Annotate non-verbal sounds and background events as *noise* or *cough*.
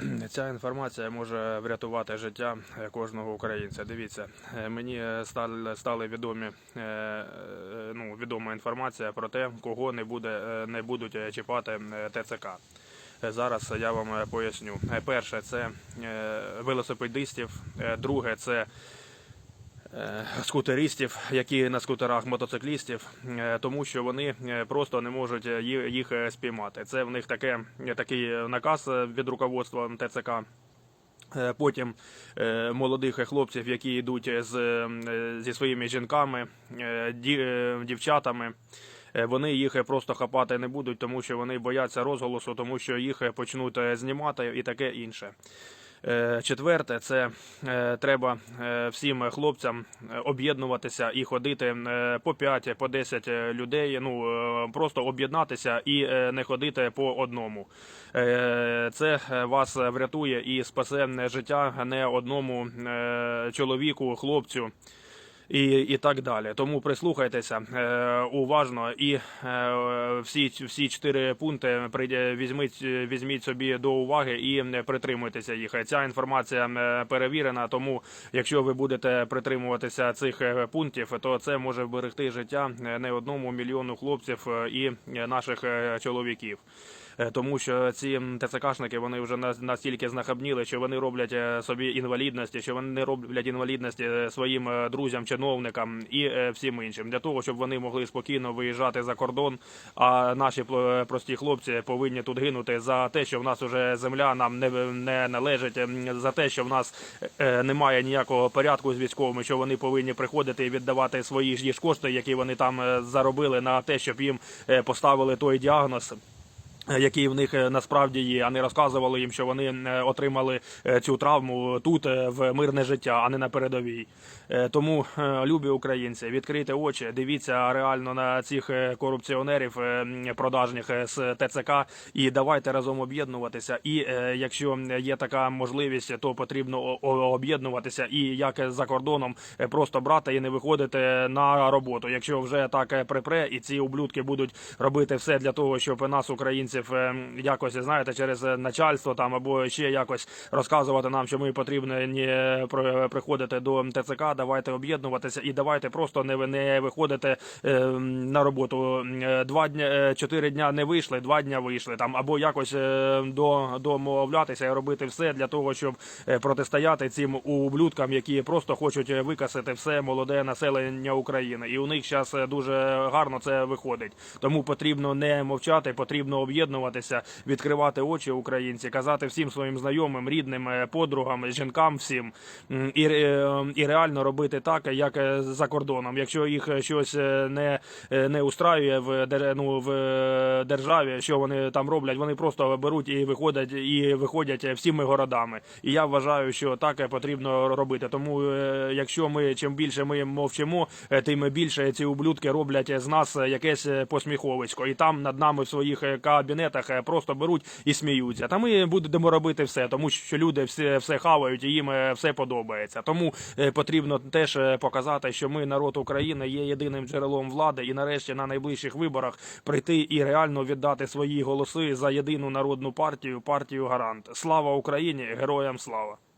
*clears throat* Ця інформація може врятувати життя е, кожного українця. Дивіться, е, мені стали, відомі е, ну, відома інформація про те, кого не буде не будуть чіпати ТЦК. Зараз я вам поясню. Перше це велосипедистів, друге це скутеристів, які на скутерах мотоциклістів, е, тому що вони е, просто не можуть е, їх е, спіймати. Це в них таке, такий наказ е, від руководства ТЦК. Е, Потім е, молодих хлопців, які йдуть з, е, зі своїми жінками, е, ді- е, дівчатами. е, Вони їх просто хапати не будуть, тому що вони бояться розголосу, тому що їх почнуть е, знімати і таке інше. Е, Четверте, це е, треба е, всім хлопцям об'єднуватися і ходити по 5, по 10 людей. Ну просто об'єднатися і не ходити по одному. Це вас врятує і спасе життя не одному чоловіку, хлопцю і, і так далі. Тому прислухайтеся е, уважно і е, всі всі чотири пункти прийде, візьміть, візьміть собі до уваги і е, притримуйтеся їх. Ця інформація перевірена. Тому, якщо ви будете притримуватися цих пунктів, то це може вберегти життя не одному мільйону хлопців і наших чоловіків. Тому що ці ТЦКшники вони вже настільки знахабніли, що вони роблять собі інвалідності, що вони роблять інвалідності своїм друзям, чиновникам і е, всім іншим для того, щоб вони могли спокійно виїжджати за кордон. А наші пл- прості хлопці повинні тут гинути за те, що в нас уже земля нам не, не належить, за те, що в нас е, немає ніякого порядку з військовими, що вони повинні приходити і віддавати свої ж кошти, які вони там е, заробили на те, щоб їм е, поставили той діагноз який в них е, насправді є, а не розказували їм, що вони е, отримали е, цю травму тут в мирне життя, а не на передовій. Тому, любі українці, відкрийте очі, дивіться реально на цих корупціонерів продажних з ТЦК і давайте разом об'єднуватися. І якщо є така можливість, то потрібно об'єднуватися і як за кордоном просто брати і не виходити на роботу. Якщо вже так припре, і ці ублюдки будуть робити все для того, щоб нас, українців, е, якось знаєте, через е, начальство там або ще якось розказувати нам, що ми потрібно не приходити до ТЦК. Давайте об'єднуватися і давайте просто не, не виходити е, на роботу. Е, Два дня, е, чотири дня не вийшли, два дня вийшли там, або якось е, до домовлятися і робити все для того, щоб е, протистояти цим ублюдкам, які просто хочуть е, викасити все молоде населення України. І у них зараз дуже гарно це виходить. Тому потрібно не мовчати, потрібно об'єднуватися, відкривати очі українці, казати всім своїм знайомим, рідним, е, подругам, жінкам, всім і, е, і реально робити так, як е, за кордоном. Якщо їх щось не, не устраює в ну, в державі, що вони там роблять, вони просто беруть і виходять і виходять всіми городами. І я вважаю, що так потрібно робити. Тому, якщо ми чим більше ми мовчимо, тим більше ці ублюдки роблять з нас якесь посміховисько. І там над нами в своїх е, кабінетах е, просто беруть і сміються. Та ми будемо робити все, тому що люди все, все хавають і їм е, все подобається. Тому е, потрібно теж показати, що ми народ України є єдиним джерелом влади, і нарешті на найближчих виборах прийти і реально віддати свої голоси за єдину народну партію, партію гарант. Слава Україні! Героям слава!